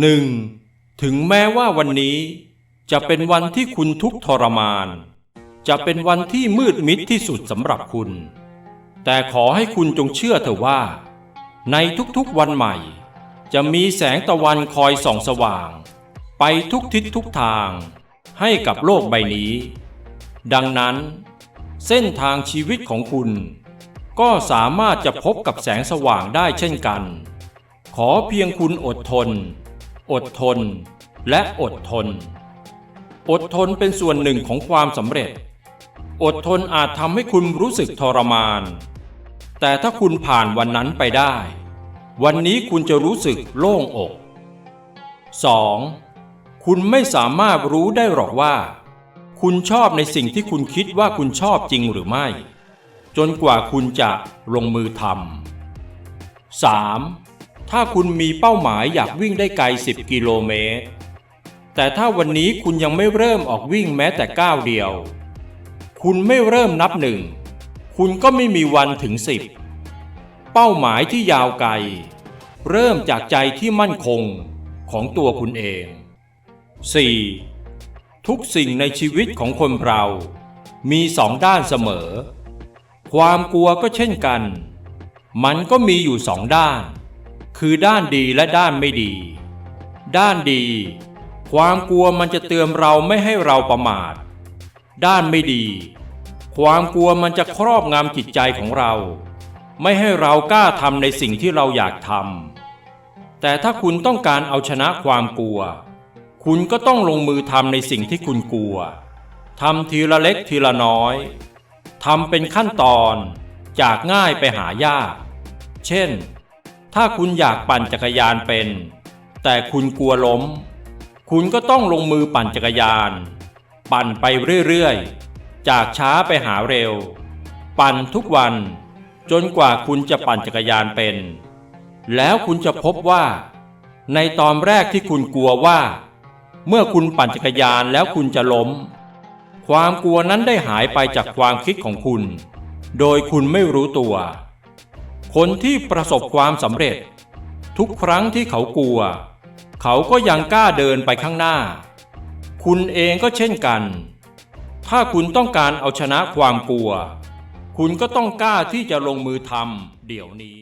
1. ถึงแม้ว่าวันนี้จะเป็นวันที่คุณทุกทรมาน จะเป็นวันที่มืดมิดที่สุดสำหรับคุณ แต่ขอให้คุณจงเชื่อเถอะว่า ในทุกๆวันใหม่ จะมีแสงตะวันคอยส่องสว่าง ไปทุกทิศทุกทาง ให้กับโลกใบนี้ ดังนั้น เส้นทางชีวิตของคุณ ก็สามารถจะพบกับแสงสว่างได้เช่นกัน ขอเพียงคุณอดทน อดทน และอดทน อดทนเป็นส่วนหนึ่งของความสำเร็จ อดทนอาจทำให้คุณรู้สึกทรมาน แต่ถ้าคุณผ่านวันนั้นไปได้ วันนี้คุณจะรู้สึกโล่งอก 2. คุณไม่สามารถรู้ได้หรอกว่า คุณชอบในสิ่งที่คุณคิดว่าคุณชอบจริงหรือไม่ จนกว่าคุณจะลงมือทำ 3. ถ้าคุณมีเป้าหมายอยากวิ่งได้ไกล 10 กิโลเมตร แต่ถ้าวันนี้คุณยังไม่เริ่มออกวิ่งแม้แต่ก้าวเดียว คุณไม่เริ่มนับหนึ่ง คุณก็ไม่มีวันถึงสิบเป้าหมายที่ยาวไกล เริ่มจากใจที่มั่นคงของตัวคุณเอง 4. ทุกสิ่งในชีวิตของคนเรา มีสองด้านเสมอ ความกลัวก็เช่นกัน มันก็มีอยู่สองด้าน คือด้านดีและด้านไม่ดี ด้านดี ความกลัวมันจะเตือนเราไม่ให้เราประมาท ด้านไม่ดี ความกลัวมันจะครอบงำจิตใจของเรา ไม่ให้เรากล้าทำในสิ่งที่เราอยากทำแต่ถ้าคุณต้องการเอาชนะความกลัว คุณก็ต้องลงมือทำในสิ่งที่คุณกลัวทำทีละเล็กทีละน้อยทำเป็นขั้นตอน จากง่ายไปหายาก เช่น ถ้าคุณอยากปั่นจักรยานเป็น แต่คุณกลัวล้ม คุณก็ต้องลงมือปั่นจักรยาน ปั่นไปเรื่อยๆ จากช้าไปหาเร็ว ปั่นทุกวัน จนกว่าคุณจะปั่นจักรยานเป็น แล้วคุณจะพบว่า ในตอนแรกที่คุณกลัวว่า เมื่อคุณปั่นจักรยานแล้วคุณจะล้ม ความกลัวนั้นได้หายไปจากความคิดของคุณ โดยคุณไม่รู้ตัว คนที่ประสบความสำเร็จ ทุกครั้งที่เขากลัว เขาก็ยังกล้าเดินไปข้างหน้า คุณเองก็เช่นกัน ถ้าคุณต้องการเอาชนะความกลัว คุณก็ต้องกล้าที่จะลงมือทำเดี๋ยวนี้